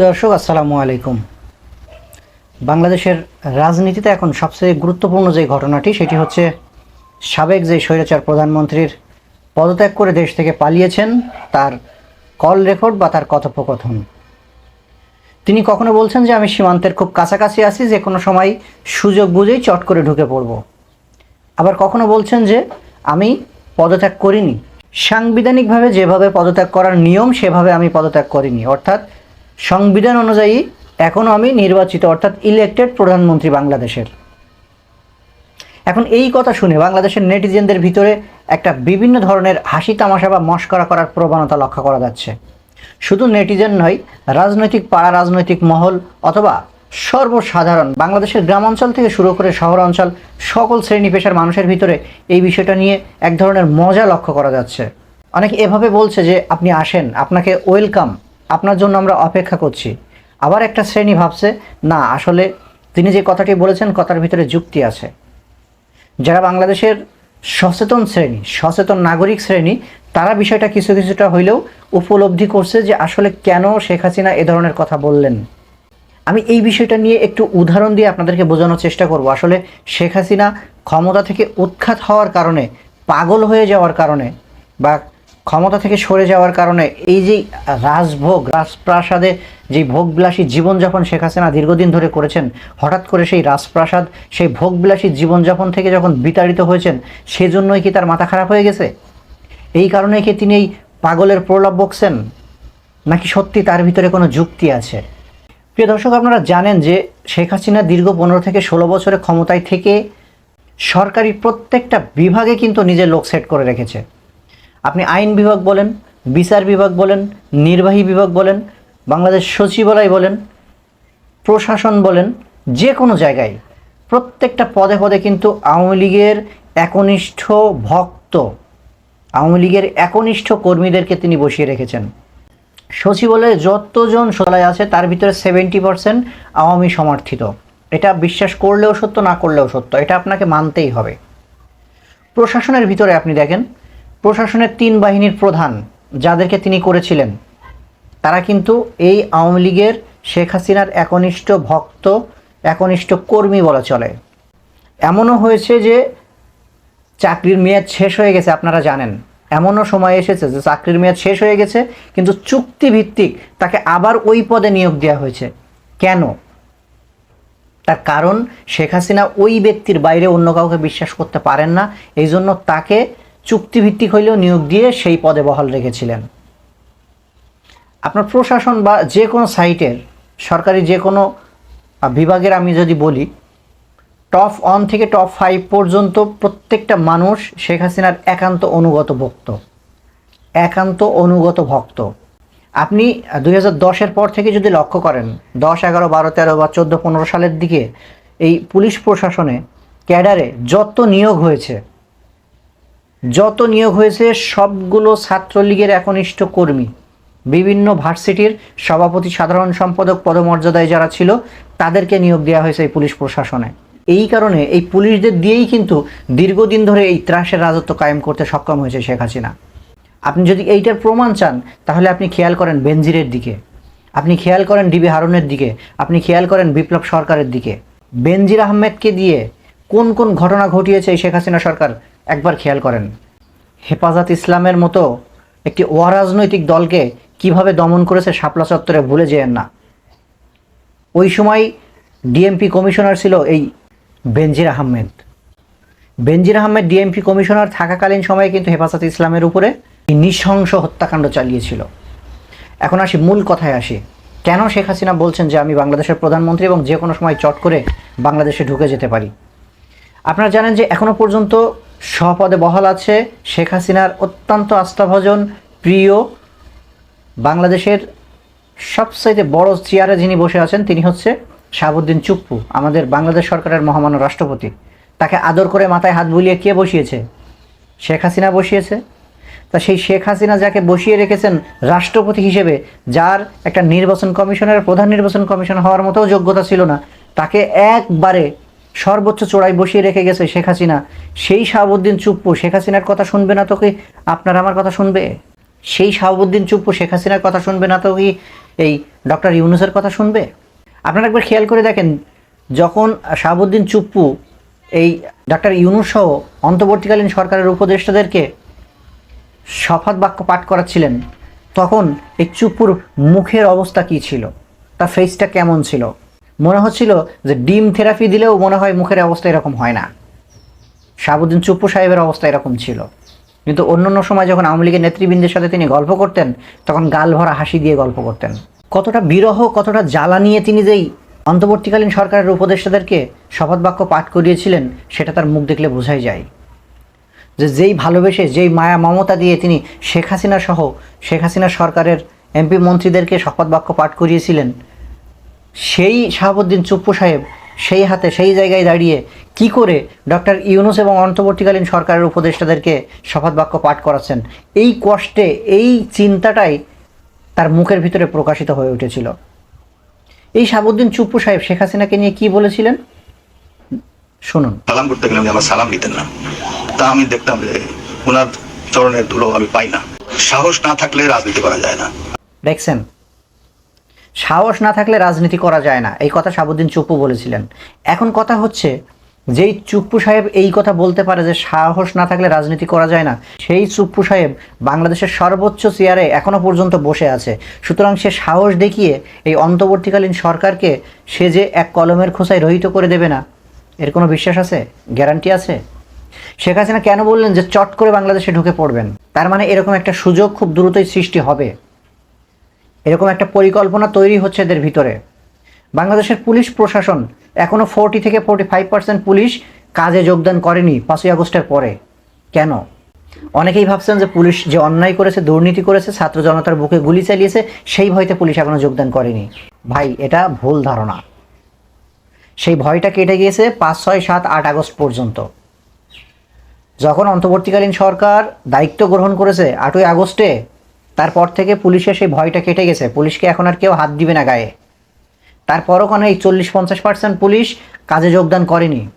দর্শক, আসসালামু আলাইকুম। বাংলাদেশের রাজনীতিতে এখন সবচেয়ে গুরুত্বপূর্ণ যে ঘটনাটি, সেটি হচ্ছে সাবেক যে স্বৈরাচার প্রধানমন্ত্রীর পদত্যাগ করে দেশ থেকে পালিয়েছেন, তার কল রেকর্ড বা তার কথোপকথন। তিনি কখনো বলছেন যে, আমি সীমান্তের খুব কাছাকাছি আছি, যে কোনো সময় সুযোগ বুঝেই চট করে ঢুকে পড়ব। আবার কখনো বলছেন যে, আমি পদত্যাগ করিনি। সাংবিধানিকভাবে যেভাবে পদত্যাগ করার নিয়ম, সেভাবে আমি পদত্যাগ করিনি। অর্থাৎ সংবিধান অনুযায়ী এখনও আমি নির্বাচিত, অর্থাৎ ইলেক্টেড প্রধানমন্ত্রী বাংলাদেশের। এখন এই কথা শুনে বাংলাদেশের নেটিজেনদের ভিতরে একটা বিভিন্ন ধরনের হাসি তামাশা বা মস্করা করার প্রবণতা লক্ষ্য করা যাচ্ছে। শুধু নেটিজেন নয়, রাজনৈতিক পাড়া, রাজনৈতিক মহল অথবা সর্বসাধারণ বাংলাদেশের গ্রামাঞ্চল থেকে শুরু করে শহর অঞ্চল সকল শ্রেণি পেশার মানুষের ভিতরে এই বিষয়টা নিয়ে এক ধরনের মজা লক্ষ্য করা যাচ্ছে। অনেকে এভাবে বলছে যে আপনি আসেন, আপনাকে ওয়েলকাম আপনার জন্য আমরা অপেক্ষা করছি। আবার একটা শ্রেণি ভাবছে, না, আসলে তিনি যে কথাটি বলেছেন কথার ভিতরে যুক্তি আছে। যারা বাংলাদেশের সচেতন শ্রেণি, সচেতন নাগরিক শ্রেণি, তারা বিষয়টা কিছু কিছুটা হইলেও উপলব্ধি করছে যে আসলে কেন শেখ হাসিনা এ ধরনের কথা বললেন। আমি এই বিষয়টা নিয়ে একটু উদাহরণ দিয়ে আপনাদেরকে বোঝানোর চেষ্টা করব। আসলে শেখ হাসিনা ক্ষমতা থেকে উৎখাত হওয়ার কারণে, পাগল হয়ে যাওয়ার কারণে বা ক্ষমতা থেকে সরে যাওয়ার কারণে এই যে রাজভোগ, রাজপ্রাসাদে যে ভোগবিলাসী জীবনযাপন শেখ হাসিনা দীর্ঘদিন ধরে করেছেন, হঠাৎ করে সেই রাজপ্রাসাদ, সেই ভোগবিলাসী জীবনযাপন থেকে যখন বিতাড়িত হয়েছেন, সেজন্যই কি তার মাথা খারাপ হয়ে গেছে? এই কারণে কি তিনি এই পাগলের প্রলাপ বকছেন নাকি সত্যি তার ভিতরে কোনো যুক্তি আছে? প্রিয় দর্শক, আপনারা জানেন যে শেখ হাসিনা দীর্ঘ পনেরো থেকে ষোলো বছরে ক্ষমতায় থেকে সরকারি প্রত্যেকটা বিভাগে কিন্তু নিজের লোক সেট করে রেখেছে। আপনি আইন বিভাগ বলেন, বিচার বিভাগ বলেন, নির্বাহী বিভাগ বলেন, বাংলাদেশ সচিবালয় বলেন, প্রশাসন বলেন, যে কোনো জায়গায় প্রত্যেকটা পদে পদে কিন্তু আওয়ামী লীগের একনিষ্ঠ ভক্ত, আওয়ামী লীগের একনিষ্ঠ কর্মীদেরকে তিনি বসিয়ে রেখেছেন। সচিবালয়ে যতজন সচিবালয় আছে, তার ভিতরে সেভেন্টি পার্সেন্ট আওয়ামী সমর্থিত। এটা বিশ্বাস করলেও সত্য, না করলেও সত্য, এটা আপনাকে মানতেই হবে। প্রশাসনের ভিতরে আপনি দেখেন প্রশাসনের তিন বাহিনীর প্রধান যাদেরকে তিনি করেছিলেন, তারা কিন্তু এই আওয়ামী লীগের শেখ হাসিনার একনিষ্ঠ ভক্ত, একনিষ্ঠ কর্মী বলা চলে। এমনও হয়েছে যে চাকরির মেয়াদ শেষ হয়ে গেছে, আপনারা জানেন। এমনও সময় এসেছে যে চাকরির মেয়াদ শেষ হয়ে গেছে, কিন্তু চুক্তিভিত্তিক তাকে আবার ওই পদে নিয়োগ দেওয়া হয়েছে। কেন? তার কারণ শেখ হাসিনা ওই ব্যক্তির বাইরে অন্য কাউকে বিশ্বাস করতে পারেন না এই জন্য তাকে চুক্তিভিত্তিক হইলেও নিয়োগ দিয়ে সেই পদে বহাল রেখেছিলেন। আপনার প্রশাসন বা যে কোনো সাইটের, সরকারি যে কোনো বিভাগের আমি যদি বলি, টপ ওয়ান থেকে টপ ফাইভ পর্যন্ত প্রত্যেকটা মানুষ শেখ হাসিনার একান্ত অনুগত ভক্ত। একান্ত অনুগত ভক্ত। আপনি দুই হাজার পর থেকে যদি লক্ষ্য করেন, দশ, এগারো, বারো, তেরো বা চোদ্দ, পনেরো সালের দিকে এই পুলিশ প্রশাসনে ক্যাডারে যত নিয়োগ হয়েছে যত নিয়োগ হয়েছে, সবগুলো ছাত্রলীগের একনিষ্ঠ কর্মী। বিভিন্ন ভার্সিটির সভাপতি, সাধারণ সম্পাদক পদমর্যাদায় যারা ছিল, তাদেরকে নিয়োগ দেওয়া হয়েছে এই পুলিশ প্রশাসনে। এই কারণে এই পুলিশদের দিয়েই কিন্তু দীর্ঘদিন ধরে এই ত্রাসের রাজত্ব কায়েম করতে সক্ষম হয়েছে শেখ হাসিনা। আপনি যদি এইটার প্রমাণ চান, তাহলে আপনি খেয়াল করেন বেনজিরের দিকে। আপনি খেয়াল করেন ডিবি হারুনের দিকে। আপনি খেয়াল করেন বিপ্লব সরকারের দিকে। বেনজির আহমেদকে দিয়ে কোন কোন ঘটনা ঘটিয়েছে এই শেখ হাসিনা সরকার একবার খেয়াল করেন। হেফাজত ইসলামের মতো একটি অরাজনৈতিক দলকে কীভাবে দমন করেছে শাপলা চত্বরে ভুলে যেয়েন না। ওই সময় ডিএমপি কমিশনার ছিল এই বেনজির আহমেদ। বেনজির আহমেদ ডিএমপি কমিশনার থাকাকালীন সময়ে কিন্তু হেফাজত ইসলামের উপরে নৃশংস হত্যাকাণ্ড চালিয়েছিল। এখন আসি মূল কথায় আসি। কেন শেখ হাসিনা বলছেন যে আমি বাংলাদেশের প্রধানমন্ত্রী এবং যে কোনো সময় চট করে বাংলাদেশে ঢুকে যেতে পারি? আপনারা জানেন যে এখনও পর্যন্ত সপদে বহাল আছে শেখ হাসিনার অত্যন্ত আস্থাভজন, প্রিয় বাংলাদেশের সবচাইতে বড় চেয়ারে যিনি বসে আছেন, তিনি হচ্ছে শাহাবুদ্দিন চুপ্পু, আমাদের বাংলাদেশ সরকারের মহামান্য রাষ্ট্রপতি। তাকে আদর করে মাথায় হাত বুলিয়ে কে বসিয়েছে? শেখ হাসিনা বসিয়েছে। তা সেই শেখ হাসিনা যাকে বসিয়ে রেখেছেন রাষ্ট্রপতি হিসেবে, যার একটা নির্বাচন কমিশনের, প্রধান নির্বাচন কমিশন হওয়ার মতো যোগ্যতা ছিল না, তাকে একবারে সর্বোচ্চ চূড়ায় বসিয়ে রেখে গেছে শেখ হাসিনা। সেই শাহাবুদ্দিন চুপ্পু, শেখ হাসিনার কথা শুনবে না তো কি আপনার আমার কথা শুনবে? সেই শাহাবুদ্দিন চুপ্পু, শেখ হাসিনার কথা শুনবে না তো কি এই ডক্টর ইউনুসের কথা শুনবে? আপনারা একবার খেয়াল করে দেখেন, যখন শাহাবুদ্দিন চুপ্পু এই ডক্টর ইউনুস সহ অন্তর্বর্তীকালীন সরকারের উপদেষ্টাদেরকে শপথ বাক্য পাঠ করাচ্ছিলেন, তখন এই চুপ্পুর মুখের অবস্থা কী ছিল? তার ফেসটা কেমন ছিল? মনে হচ্ছিল যে ডিম থেরাপি দিলেও মনে হয় মুখের অবস্থা এরকম হয় না। শাহাবুদ্দিন চুপ্পু সাহেবের অবস্থা এরকম ছিল। কিন্তু অন্য অন্য সময় যখন আওয়ামী লীগের নেতৃবৃন্দের সাথে তিনি গল্প করতেন, তখন গাল ভরা হাসি দিয়ে গল্প করতেন। কতটা বিরহ, কতটা জ্বালা নিয়ে তিনি যেই অন্তর্বর্তীকালীন সরকারের উপদেষ্টাদেরকে শপথ বাক্য পাঠ করিয়েছিলেন, সেটা তার মুখ দেখলে বোঝাই যায়। যে যেই ভালোবেসে, যেই মায়া মমতা দিয়ে তিনি শেখ হাসিনা সহ, শেখ হাসিনা সরকারের এমপি মন্ত্রীদেরকে শপথ বাক্য পাঠ করিয়েছিলেন সেই শাহাবুদ্দিন চুপ্পু সাহেব সেই হাতে সেই জায়গায় দাঁড়িয়ে কি করে ডক্টর ইউনুস এবং অন্তর্বর্তীকালীন সরকারের উপদেষ্টাদেরকে শপথ বাক্য পাঠ করাচ্ছেন? এই কষ্টে এই চিন্তাটাই তার মুখের ভিতরে প্রকাশিত হয়ে উঠেছিল। এই শাহাবুদ্দিন চুপ্পু সাহেব শেখ হাসিনাকে নিয়ে কি বলেছিলেন? শুনুন। সালাম করতে গেলে আমার সালাম নিতেন না। তা আমি দেখতাম যে ওনার চরণের ধুলো আমি পাই না। সাহস না থাকলে রাজনীতি করা যায় না। দেখছেন? সাহস না থাকলে রাজনীতি করা যায় না। এই কথা শাহাবুদ্দিন চুপ্পু বলেছিলেন। এখন কথা হচ্ছে, যেই চুপ্পু সাহেব এই কথা বলতে পারে যে সাহস না থাকলে রাজনীতি করা যায় না, সেই চুপ্পু সাহেব বাংলাদেশের সর্বোচ্চ চেয়ারে এখনও পর্যন্ত বসে আছে। সুতরাং সে সাহস দেখিয়ে এই অন্তর্বর্তীকালীন সরকারকে সে যে এক কলমের খোসায় রহিত করে দেবে না, এর কোনো বিশ্বাস আছে? গ্যারান্টি আছে? শেখ হাসিনা কেন বললেন যে চট করে বাংলাদেশে ঢুকে পড়বেন? তার মানে এরকম একটা সুযোগ খুব দ্রুতই সৃষ্টি হবে। এরকম একটা পরিকল্পনা তৈরি হচ্ছে এদের ভিতরে। বাংলাদেশের পুলিশ প্রশাসন এখনও ফোরটি থেকে ফোরটি ফাইভ পার্সেন্ট পুলিশ কাজে যোগদান করেনি পাঁচই আগস্টের পরে। কেন? অনেকেই ভাবছেন যে পুলিশ যে অন্যায় করেছে, দুর্নীতি করেছে, ছাত্র জনতার বুকে গুলি চালিয়েছে, সেই ভয়তে পুলিশ এখনও যোগদান করেনি। ভাই, এটা ভুল ধারণা। সেই ভয়টা কেটে গিয়েছে পাঁচ, ছয়, সাত, আট আগস্ট পর্যন্ত। যখন অন্তর্বর্তীকালীন সরকার দায়িত্ব গ্রহণ করেছে আটই আগস্টে তারপর থেকে পুলিশের সেই ভয়টা কেটে গেছে। পুলিশকে এখন আর কেউ হাত দিবে না গায়ে। তারপরও কোনো এই চল্লিশ পঞ্চাশ পার্সেন্ট পুলিশ কাজে যোগদান করেনি।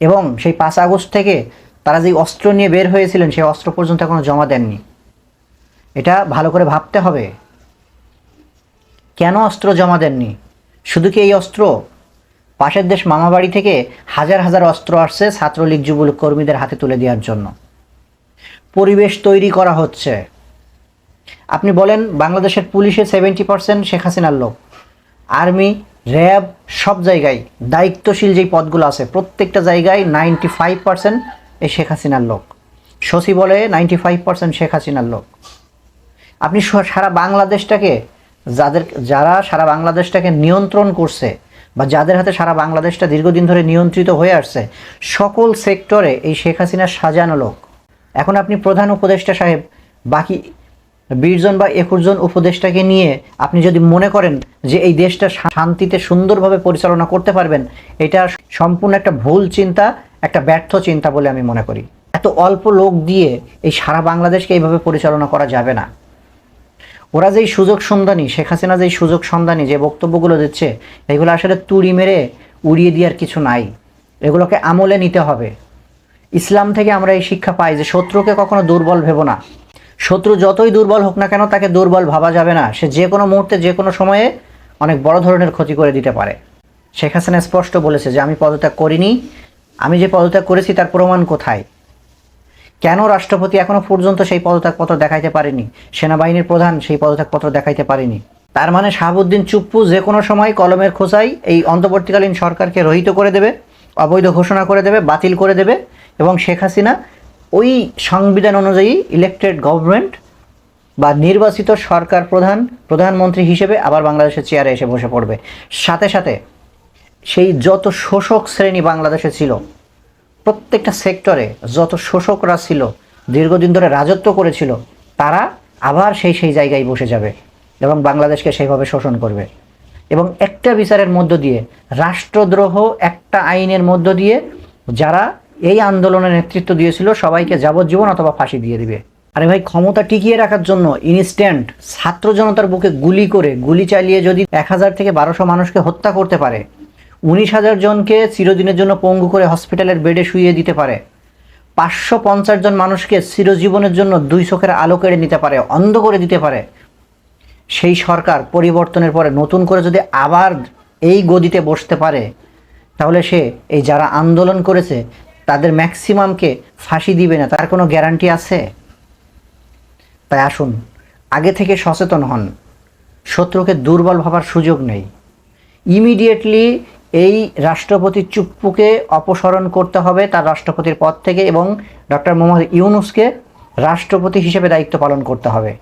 এবং সেই পাঁচ আগস্ট থেকে তারা যেই অস্ত্র নিয়ে বের হয়েছিলেন, সেই অস্ত্র পর্যন্ত এখনও জমা দেননি। এটা ভালো করে ভাবতে হবে। কেন অস্ত্র জমা দেননি? শুধু কি এই অস্ত্র? পাশের দেশ মামাবাড়ি থেকে হাজার হাজার অস্ত্র আসছে ছাত্রলীগ যুবলীগ কর্মীদের হাতে তুলে দেওয়ার জন্য। পরিবেশ তৈরি করা হচ্ছে। আপনি বলেন বাংলাদেশের পুলিশে সেভেন্টি পার্সেন্ট শেখ হাসিনার লোক। আর্মি, র্যাব, সব জায়গায় দায়িত্বশীল যেই পদগুলো আছে, প্রত্যেকটা জায়গায় নাইনটি ফাইভ পার্সেন্ট এই শেখ হাসিনার লোক। বলে নাইনটি ফাইভ পার্সেন্ট শেখ হাসিনার লোক। আপনি সারা বাংলাদেশটাকে যাদের যারা সারা বাংলাদেশটাকে নিয়ন্ত্রণ করছে বা যাদের হাতে সারা বাংলাদেশটা দীর্ঘদিন ধরে নিয়ন্ত্রিত হয়ে আসছে, সকল সেক্টরে এই শেখ হাসিনার সাজানো লোক। এখন আপনি প্রধান উপদেষ্টা সাহেব, বাকি বিশজন বা একুশ জন উপদেষ্টাকে নিয়ে আপনি যদি মনে করেন যে এই দেশটা শান্তিতে সুন্দরভাবে পরিচালনা করতে পারবেন, এটা সম্পূর্ণ একটা ভুল চিন্তা, একটা ব্যর্থ চিন্তা বলে আমি মনে করি। এত অল্প লোক দিয়ে এই সারা বাংলাদেশকে এইভাবে পরিচালনা করা যাবে না। ওরা যেই সুযোগ সন্ধানী, শেখ হাসিনা যেই সুযোগ সন্ধানী, যে বক্তব্যগুলো দিচ্ছে, এগুলো আসলে তুড়ি মেরে উড়িয়ে দেওয়ার কিছু নাই। এগুলোকে আমলে নিতে হবে। ইসলাম থেকে আমরা এই শিক্ষা পাই যে শত্রুকে কখনো দুর্বল ভেবো না। শত্রু যতই দুর্বল হোক না কেন তাকে দুর্বল ভাবা যাবে না। সে যে কোনো মুহূর্তে, যে কোনো সময়ে অনেক বড় ধরনের ক্ষতি করে দিতে পারে। শেখ হাসিনা স্পষ্ট বলেছে যে, আমি পদত্যাগ করিনি। আমি যে পদত্যাগ করেছি তার প্রমাণ কোথায়? কেন রাষ্ট্রপতি এখনও পর্যন্ত সেই পদত্যাগপত্র দেখাইতে পারেনি? সেনাবাহিনীর প্রধান সেই পদত্যাগপত্র দেখাইতে পারেনি। তার মানে শাহাবুদ্দিন চুপ্পু যে কোনো সময় কলমের খোঁচাই এই অন্তর্বর্তীকালীন সরকারকে রহিত করে দেবে, অবৈধ ঘোষণা করে দেবে, বাতিল করে দেবে এবং শেখ হাসিনা ওই সংবিধান অনুযায়ী ইলেকটেড গভর্নমেন্ট বা নির্বাচিত সরকার প্রধান, প্রধানমন্ত্রী হিসেবে আবার বাংলাদেশের চেয়ারে এসে বসে পড়বে। সাথে সাথে সেই যত শোষক শ্রেণি বাংলাদেশে ছিল, প্রত্যেকটা সেক্টরে যত শোষকরা ছিল, দীর্ঘদিন ধরে রাজত্ব করেছিল, তারা আবার সেই সেই জায়গায় বসে যাবে এবং বাংলাদেশকে সেইভাবে শোষণ করবে। এবং একটা বিচারের মধ্য দিয়ে, রাষ্ট্রদ্রোহ একটা আইনের মধ্য দিয়ে, যারা এই আন্দোলনের নেতৃত্ব দিয়েছিল, সবাইকে যাবজ্জীবন অথবা ফাঁসি দিয়ে দিবে। আরে ভাই, ক্ষমতা টিকিয়ে রাখার জন্য ইনস্ট্যান্ট ছাত্র জনতার বুকে গুলি করে, গুলি চালিয়ে যদি এক হাজার থেকে বারোশো মানুষকে হত্যা করতে পারে, উনিশ হাজার জনকে চিরদিনের জন্য পঙ্গু করে হসপিটালের বেডে শুয়ে দিতে পারে, পাঁচশো পঞ্চাশ জন মানুষকে চিরজীবনের জন্য দুই চোখের আলো কেড়ে নিতে পারে, অন্ধ করে দিতে পারে, সেই সরকার পরিবর্তনের পরে নতুন করে যদি আবার এই গদিতে বসতে পারে, তাহলে সে, এই যারা আন্দোলন করেছে তাদের ম্যাক্সিমামকে ফাঁসি দিবে না, তার কোনো গ্যারান্টি আছে? তাই আসুন, আগে থেকে সচেতন হন। শত্রুকে দুর্বল ভাবার সুযোগ নেই। ইমিডিয়েটলি এই রাষ্ট্রপতি চুপ্পুকে অপসারণ করতে হবে তার রাষ্ট্রপতির পদ থেকে এবং ডক্টর মোহাম্মদ ইউনুসকে রাষ্ট্রপতি হিসেবে দায়িত্ব পালন করতে হবে।